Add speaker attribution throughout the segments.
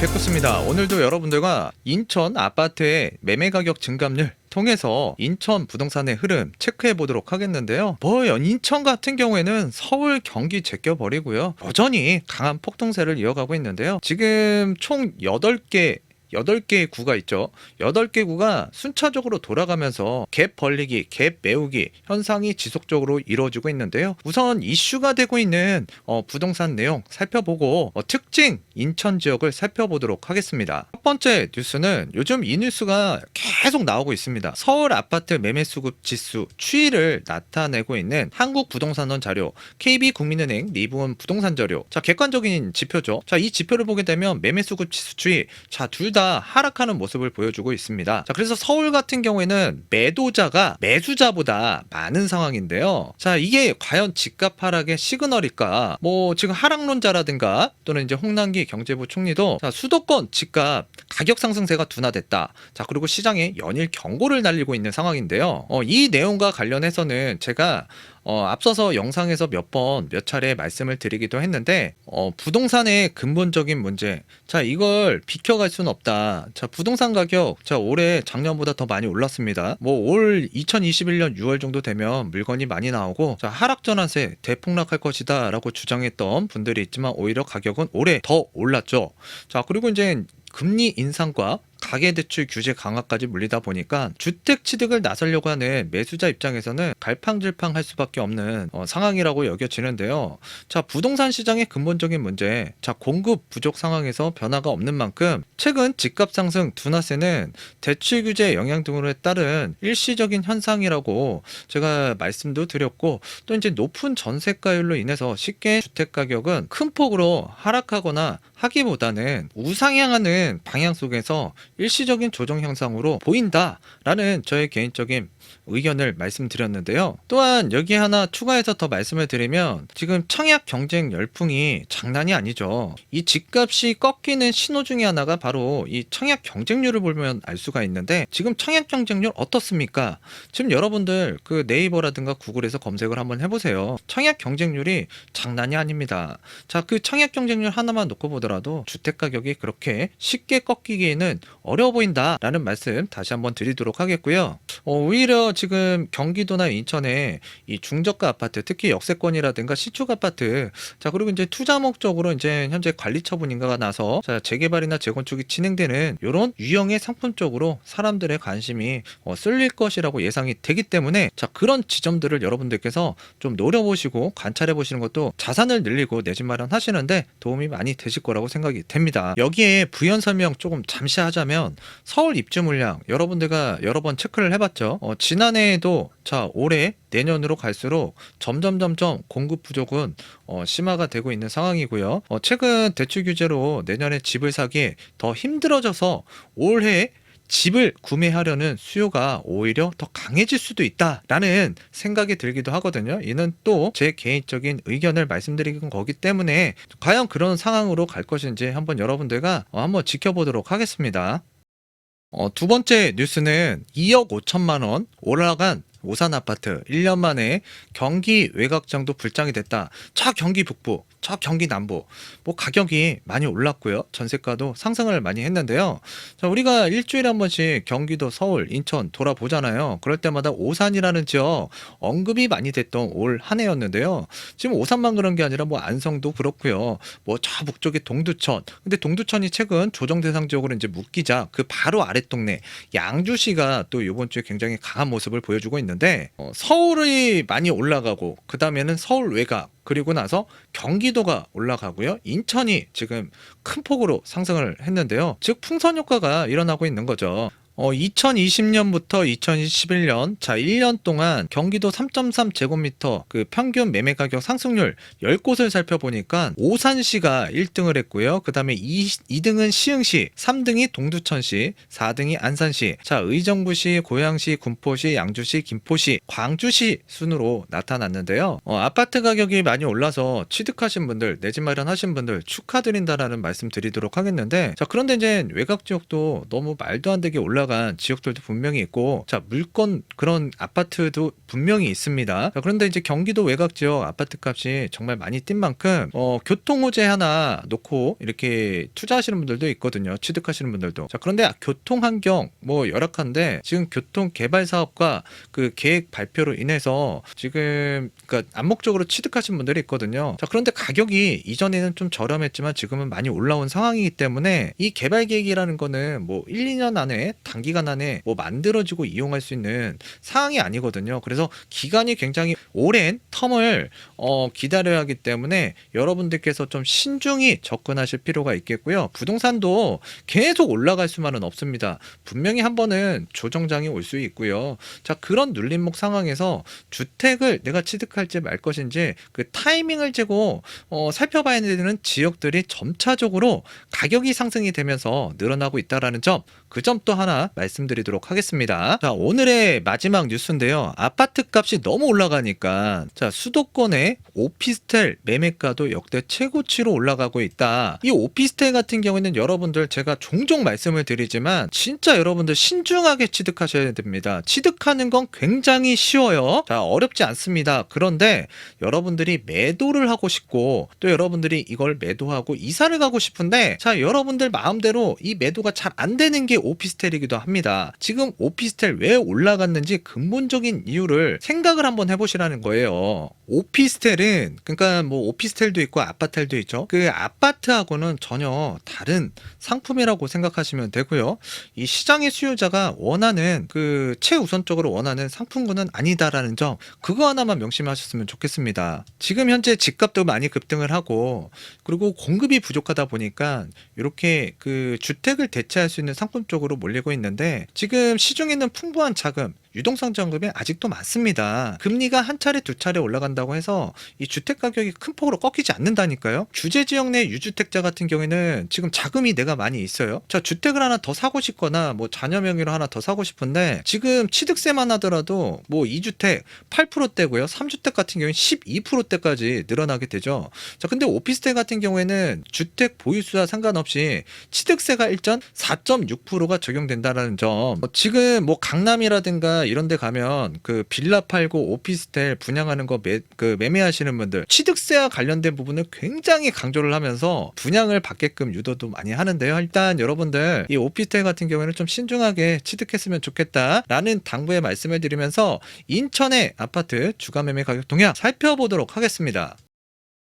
Speaker 1: 백구스입니다. 오늘도 여러분들과 인천 아파트의 매매 가격 증감률 통해서 인천 부동산의 흐름 체크해 보도록 하겠는데요. 뭐 인천 같은 경우에는 서울 경기 제껴 버리고요. 여전히 강한 폭등세를 이어가고 있는데요. 지금 총 8개 8개의 구가 있죠. 8개 구가 순차적으로 돌아가면서 갭 벌리기, 갭 메우기 현상이 지속적으로 이루어지고 있는데요. 우선 이슈가 되고 있는 어, 부동산 내용 살펴보고 어, 특징 인천 지역을 살펴보도록 하겠습니다. 첫 번째 뉴스는 요즘 이 뉴스가 계속 나오고 있습니다. 서울 아파트 매매 수급 지수 추이를 나타내고 있는 한국 부동산원 자료, KB 국민은행 리브원 부동산 자료. 자, 객관적인 지표죠. 자, 이 지표를 보게 되면 매매 수급 지수 추이 자, 둘다 하락하는 모습을 보여주고 있습니다. 자, 그래서 서울 같은 경우에는 매도자가 매수자보다 많은 상황인데요. 자, 이게 과연 집값 하락의 시그널일까? 뭐 지금 하락론자라든가 또는 이제 홍남기 경제부 총리도 자, 수도권 집값 가격 상승세가 둔화됐다. 자, 그리고 시장에 연일 경고를 날리고 있는 상황인데요. 어, 이 내용과 관련해서는 제가 어, 앞서서 영상에서 몇 번 몇 차례 말씀을 드리기도 했는데 어, 부동산의 근본적인 문제. 자 이걸 비켜갈 수는 없다. 자 부동산 가격 자 올해 작년보다 더 많이 올랐습니다. 뭐 올 2021년 6월 정도 되면 물건이 많이 나오고 자 하락 전환세 대폭락할 것이다 라고 주장했던 분들이 있지만 오히려 가격은 올해 더 올랐죠. 자 그리고 이제 금리 인상과 가계대출 규제 강화까지 물리다 보니까 주택 취득을 나서려고 하는 매수자 입장에서는 갈팡질팡 할 수밖에 없는 어, 상황이라고 여겨지는데요. 자 부동산 시장의 근본적인 문제, 자 공급 부족 상황에서 변화가 없는 만큼 최근 집값 상승 둔화세는 대출 규제 영향 등으로 따른 일시적인 현상이라고 제가 말씀도 드렸고 또 이제 높은 전세가율로 인해서 쉽게 주택 가격은 큰 폭으로 하락하거나 하기보다는 우상향하는 방향 속에서 일시적인 조정 현상으로 보인다라는 저의 개인적인 의견을 말씀드렸는데요. 또한 여기 하나 추가해서 더 말씀을 드리면 지금 청약 경쟁 열풍이 장난이 아니죠. 이 집값이 꺾이는 신호 중에 하나가 바로 이 청약 경쟁률을 보면 알 수가 있는데 지금 청약 경쟁률 어떻습니까? 지금 여러분들 그 네이버라든가 구글에서 검색을 한번 해보세요. 청약 경쟁률이 장난이 아닙니다. 자, 그 청약 경쟁률 하나만 놓고 보더라도 주택 가격이 그렇게 쉽게 꺾이기에는 어려워 보인다라는 말씀 다시 한번 드리도록 하겠고요. 어, 오히려 지금 경기도나 인천에 이 중저가 아파트, 특히 역세권이라든가 신축 아파트, 자 그리고 이제 투자 목적으로 이제 현재 관리 처분 인가가 나서 자 재개발이나 재건축이 진행되는 이런 유형의 상품 쪽으로 사람들의 관심이 어, 쏠릴 것이라고 예상이 되기 때문에 자 그런 지점들을 여러분들께서 좀 노려보시고 관찰해 보시는 것도 자산을 늘리고 내 집 마련하시는데 도움이 많이 되실 거라고 생각이 됩니다. 여기에 부연 설명 조금 잠시 하자면 서울 입주 물량 여러분들과 여러 번 체크를 해봤죠. 어, 지난해에도 자 올해 내년으로 갈수록 점점 점점 공급 부족은 어, 심화가 되고 있는 상황이고요. 어, 최근 대출 규제로 내년에 집을 사기 더 힘들어져서 올해 집을 구매하려는 수요가 오히려 더 강해질 수도 있다라는 생각이 들기도 하거든요. 이는 또 제 개인적인 의견을 말씀드리는 거기 때문에 과연 그런 상황으로 갈 것인지 한번 여러분들과 어, 한번 지켜보도록 하겠습니다. 어, 두 번째 뉴스는 2억 5천만 원 올라간 오산 아파트 1년 만에 경기 외곽장도 불장이 됐다. 차 경기 북부, 차 경기 남부. 뭐 가격이 많이 올랐고요. 전세가도 상승을 많이 했는데요. 자, 우리가 일주일에 한 번씩 경기도, 서울, 인천 돌아보잖아요. 그럴 때마다 오산이라는 지역 언급이 많이 됐던 올 한 해였는데요. 지금 오산만 그런 게 아니라 뭐 안성도 그렇고요. 뭐 저 북쪽에 동두천. 근데 동두천이 최근 조정 대상 지역으로 이제 묶이자 그 바로 아랫 동네 양주시가 또 이번 주에 굉장히 강한 모습을 보여주고 있는 데 어, 서울이 많이 올라가고 그 다음에는 서울 외곽 그리고 나서 경기도가 올라가고요. 인천이 지금 큰 폭으로 상승을 했는데요. 즉 풍선 효과가 일어나고 있는 거죠. 어, 2020년부터 2021년 자 1년 동안 경기도 3.3 제곱미터 그 평균 매매 가격 상승률 10곳을 살펴보니까 오산시가 1등을 했고요. 그다음에 2, 2등은 시흥시, 3등이 동두천시, 4등이 안산시, 자 의정부시, 고양시, 군포시, 양주시, 김포시, 광주시 순으로 나타났는데요. 어, 아파트 가격이 많이 올라서 취득하신 분들, 내 집 마련하신 분들 축하드린다라는 말씀 드리도록 하겠는데 자 그런데 이제 외곽 지역도 너무 말도 안 되게 올라 올라간 지역들도 분명히 있고 자 물건 그런 아파트도 분명히 있습니다. 자, 그런데 이제 경기도 외곽 지역 아파트 값이 정말 많이 뛴 만큼 어, 교통 호재 하나 놓고 이렇게 투자하시는 분들도 있거든요. 취득하시는 분들도. 자 그런데 교통 환경 뭐 열악한데 지금 교통 개발 사업과 그 계획 발표로 인해서 지금 그러니까 암묵적으로 취득하신 분들이 있거든요. 자 그런데 가격이 이전에는 좀 저렴했지만 지금은 많이 올라온 상황이기 때문에 이 개발 계획이라는 거는 뭐 1, 2년 안에 단기간 안에 뭐 만들어지고 이용할 수 있는 상황이 아니거든요. 그래서 기간이 굉장히 오랜 텀을 어, 기다려야 하기 때문에 여러분들께서 좀 신중히 접근하실 필요가 있겠고요. 부동산도 계속 올라갈 수만은 없습니다. 분명히 한 번은 조정장이 올 수 있고요. 자 그런 눌림목 상황에서 주택을 내가 취득할지 말 것인지 그 타이밍을 재고 어, 살펴봐야 되는 지역들이 점차적으로 가격이 상승이 되면서 늘어나고 있다라는 점, 그 점 또 하나 말씀드리도록 하겠습니다. 자, 오늘의 마지막 뉴스인데요. 아파트 값이 너무 올라가니까 자, 수도권의 오피스텔 매매가도 역대 최고치로 올라가고 있다. 이 오피스텔 같은 경우에는 여러분들 제가 종종 말씀을 드리지만 진짜 여러분들 신중하게 취득하셔야 됩니다. 취득하는 건 굉장히 쉬워요. 자, 어렵지 않습니다. 그런데 여러분들이 매도를 하고 싶고 또 여러분들이 이걸 매도하고 이사를 가고 싶은데 자 여러분들 마음대로 이 매도가 잘 안 되는 게 오피스텔이기도 합니다. 지금 오피스텔 왜 올라갔는지 근본적인 이유를 생각을 한번 해보시라는 거예요. 오피스텔은 그러니까 뭐 오피스텔도 있고 아파트도 있죠. 그 아파트하고는 전혀 다른 상품이라고 생각하시면 되고요. 이 시장의 수요자가 원하는 그 최우선적으로 원하는 상품군은 아니다라는 점 그거 하나만 명심하셨으면 좋겠습니다. 지금 현재 집값도 많이 급등을 하고 그리고 공급이 부족하다 보니까 이렇게 그 주택을 대체할 수 있는 상품 쪽으로 몰리고 있는데 지금 시중에는 풍부한 자금 유동성 자금이 아직도 많습니다. 금리가 한 차례 두 차례 올라간다고 해서 이 주택 가격이 큰 폭으로 꺾이지 않는다니까요. 규제 지역 내 유주택자 같은 경우에는 지금 자금이 내가 많이 있어요. 자 주택을 하나 더 사고 싶거나 뭐 자녀 명의로 하나 더 사고 싶은데 지금 취득세만 하더라도 뭐 2주택 8%대고요. 3주택 같은 경우는 12%대까지 늘어나게 되죠. 자 근데 오피스텔 같은 경우에는 주택 보유수와 상관없이 취득세가 일전 4.6%가 적용된다라는 점. 뭐 지금 뭐 강남이라든가 이런 데 가면 그 빌라 팔고 오피스텔 분양하는 거 매, 그 매매하시는 분들 취득세와 관련된 부분을 굉장히 강조를 하면서 분양을 받게끔 유도도 많이 하는데요. 일단 여러분들 이 오피스텔 같은 경우에는 좀 신중하게 취득했으면 좋겠다라는 당부의 말씀을 드리면서 인천의 아파트 주가 매매 가격 동향 살펴보도록 하겠습니다.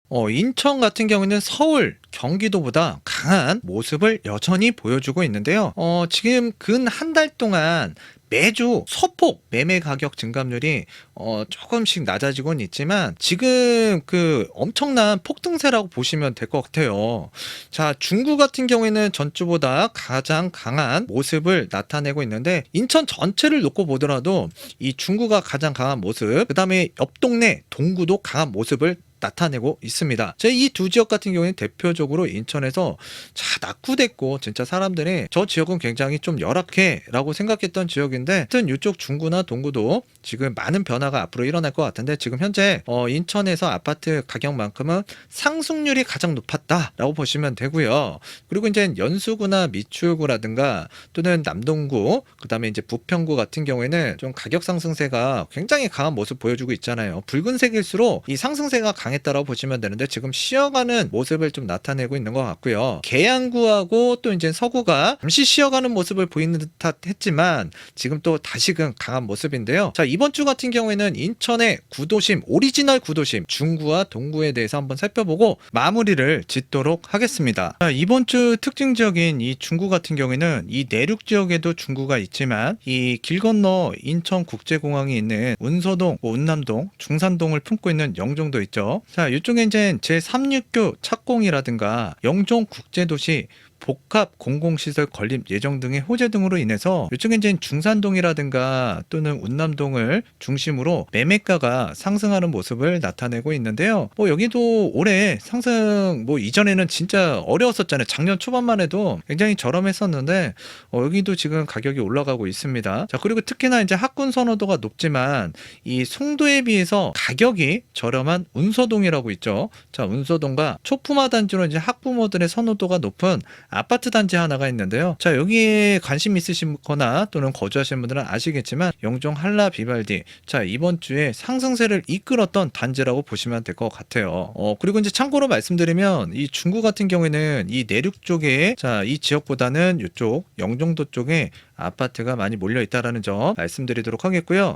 Speaker 1: 어, 인천 같은 경우는 서울, 경기도보다 강한 모습을 여전히 보여주고 있는데요. 어, 지금 근 한 달 동안 매주 소폭 매매 가격 증감률이 어, 조금씩 낮아지곤 있지만 지금 그 엄청난 폭등세라고 보시면 될 것 같아요. 자, 중구 같은 경우에는 전주보다 가장 강한 모습을 나타내고 있는데 인천 전체를 놓고 보더라도 이 중구가 가장 강한 모습, 그 다음에 옆 동네 동구도 강한 모습을 나타내고 있습니다. 제 이 두 지역 같은 경우에는 대표적으로 인천에서 자 낙후됐고 진짜 사람들이 저 지역은 굉장히 좀 열악해라고 생각했던 지역인데 하여튼 이쪽 중구나 동구도 지금 많은 변화가 앞으로 일어날 것 같은데 지금 현재 어, 인천에서 아파트 가격만큼은 상승률이 가장 높았다라고 보시면 되고요. 그리고 이제 연수구나 미추구라든가 또는 남동구 그다음에 이제 부평구 같은 경우에는 좀 가격 상승세가 굉장히 강한 모습 보여주고 있잖아요. 붉은색일수록 이 상승세가 강했다라고 보시면 되는데 지금 쉬어가는 모습을 좀 나타내고 있는 것 같고요. 계양구하고 또 이제 서구가 잠시 쉬어가는 모습을 보이는 듯 했지만 지금 또 다시금 강한 모습인데요. 자 이번 주 같은 경우에는 인천의 구도심 오리지널 구도심 중구와 동구에 대해서 한번 살펴보고 마무리를 짓도록 하겠습니다. 자, 이번 주 특징 지역인 이 중구 같은 경우에는 이 내륙 지역에도 중구가 있지만 이 길 건너 인천 국제공항이 있는 운서동, 뭐 운남동, 중산동을 품고 있는 영종도 있죠. 자, 이쪽에 이제 제369 착공이라든가 영종 국제도시 복합 공공시설 건립 예정 등의 호재 등으로 인해서 이제 중산동이라든가 또는 운남동을 중심으로 매매가가 상승하는 모습을 나타내고 있는데요. 뭐 여기도 올해 상승 뭐 이전에는 진짜 어려웠었잖아요. 작년 초반만 해도 굉장히 저렴했었는데 어, 여기도 지금 가격이 올라가고 있습니다. 자 그리고 특히나 이제 학군 선호도가 높지만 이 송도에 비해서 가격이 저렴한 운서동이라고 있죠. 자 운서동과 초품화 단지로 이제 학부모들의 선호도가 높은 아파트 단지 하나가 있는데요. 자, 여기에 관심 있으시거나 또는 거주하시는 분들은 아시겠지만 영종 한라 비발디. 자, 이번 주에 상승세를 이끌었던 단지라고 보시면 될 것 같아요. 어, 그리고 이제 참고로 말씀드리면 이 중구 같은 경우에는 이 내륙 쪽에 자, 이 지역보다는 이쪽 영종도 쪽에 아파트가 많이 몰려 있다라는 점 말씀드리도록 하겠고요.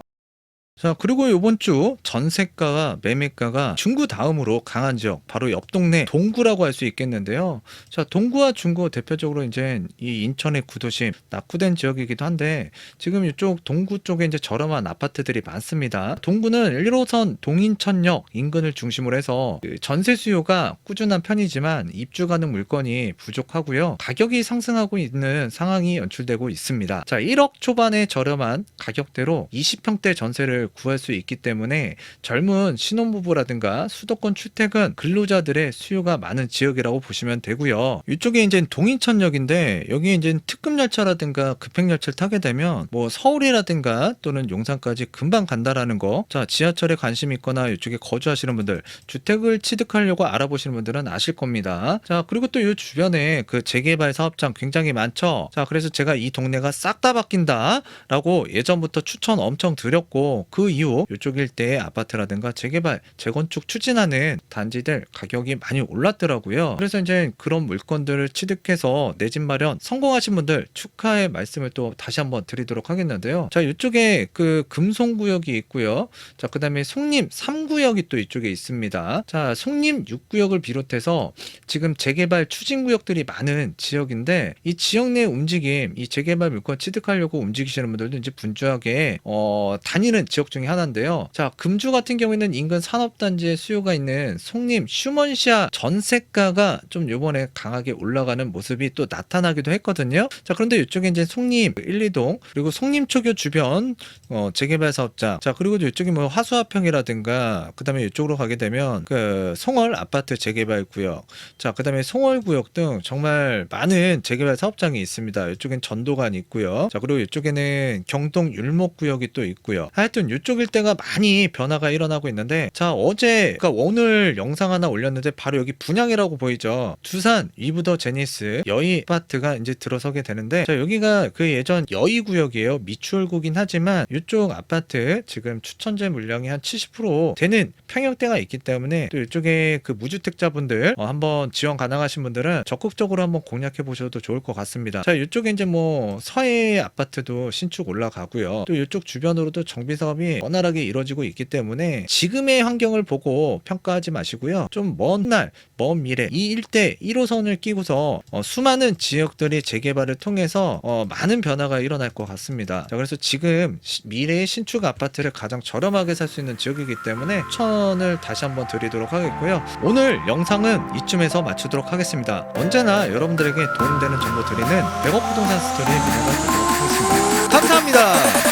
Speaker 1: 자, 그리고 이번 주 전세가가 매매가가 중구 다음으로 강한 지역, 바로 옆 동네 동구라고 할 수 있겠는데요. 자, 동구와 중구 대표적으로 이제 이 인천의 구도심, 낙후된 지역이기도 한데 지금 이쪽 동구 쪽에 이제 저렴한 아파트들이 많습니다. 동구는 1호선 동인천역 인근을 중심으로 해서 그 전세 수요가 꾸준한 편이지만 입주 가능 물건이 부족하고요. 가격이 상승하고 있는 상황이 연출되고 있습니다. 자, 1억 초반의 저렴한 가격대로 20평대 전세를 구할 수 있기 때문에 젊은 신혼부부라든가 수도권 출퇴근 근로자들의 수요가 많은 지역이라고 보시면 되고요. 이쪽에 이제 동인천역인데 여기 이제 특급 열차라든가 급행 열차를 타게 되면 뭐 서울이라든가 또는 용산까지 금방 간다라는 거. 자, 지하철에 관심 있거나 이쪽에 거주하시는 분들 주택을 취득하려고 알아보시는 분들은 아실 겁니다. 자, 그리고 또 이 주변에 그 재개발 사업장 굉장히 많죠. 자, 그래서 제가 이 동네가 싹 다 바뀐다라고 예전부터 추천 엄청 드렸고 그 이후 이쪽 일대의 아파트라든가 재개발, 재건축 추진하는 단지들 가격이 많이 올랐더라고요. 그래서 이제 그런 물건들을 취득해서 내 집 마련 성공하신 분들 축하의 말씀을 또 다시 한번 드리도록 하겠는데요. 자, 이쪽에 그 금송구역이 있고요. 자, 그 다음에 송림 3구역이 또 이쪽에 있습니다. 자, 송림 6구역을 비롯해서 지금 재개발 추진 구역들이 많은 지역인데 이 지역 내 움직임, 이 재개발 물건 취득하려고 움직이시는 분들도 이제 분주하게 어, 다니는 지역 중에 하나인데요. 자, 금주 같은 경우에는 인근 산업단지에 수요가 있는 송림 슈먼시아 전세가가 좀 요번에 강하게 올라가는 모습이 또 나타나기도 했거든요. 자, 그런데 이쪽에 이제 송림 1, 2동 그리고 송림초교 주변 어, 재개발 사업자 자, 그리고 이쪽에 뭐 화수화평이라든가 그다음에 이쪽으로 가게 되면 그 송월 아파트 재개발 구역 자, 그다음에 송월 구역 등 정말 많은 재개발 사업장이 있습니다. 이쪽엔 전도관 있고요. 자, 그리고 이쪽에는 경동 율목 구역이 또 있고요. 하여튼 이쪽 일대가 많이 변화가 일어나고 있는데 자, 어제 그러니까 오늘 영상 하나 올렸는데 바로 여기 분양이라고 보이죠. 두산 위브더 제니스 여의 아파트가 이제 들어서게 되는데 자, 여기가 그 예전 여의 구역이에요. 미추홀구긴 하지만 이쪽 아파트 지금 추천제 물량이 한 70% 되는 평형대가 있기 때문에 또 이쪽에 그 무주택자분들 어, 한번 지원 가능하신 분들은 적극적으로 한번 공략해 보셔도 좋을 것 같습니다. 자, 이쪽에 이제 뭐 서해 아파트도 신축 올라가고요. 또 이쪽 주변으로도 정비 사업이 원활하게 이루어지고 있기 때문에 지금의 환경을 보고 평가하지 마시고요. 좀 먼 날, 먼 미래 이 일대 1호선을 끼고서 어, 수많은 지역들이 재개발을 통해서 어, 많은 변화가 일어날 것 같습니다. 자, 그래서 지금 시- 미래의 신축 아파트를 가장 저렴하게 살 수 있는 지역이기 때문에 추천을 다시 한번 드리도록 하겠고요. 오늘 영상은 이쯤에서 마치도록 하겠습니다. 언제나 여러분들에게 도움되는 정보 드리는 백업 부동산 스토리의 미래가 되도록 하겠습니다. 감사합니다.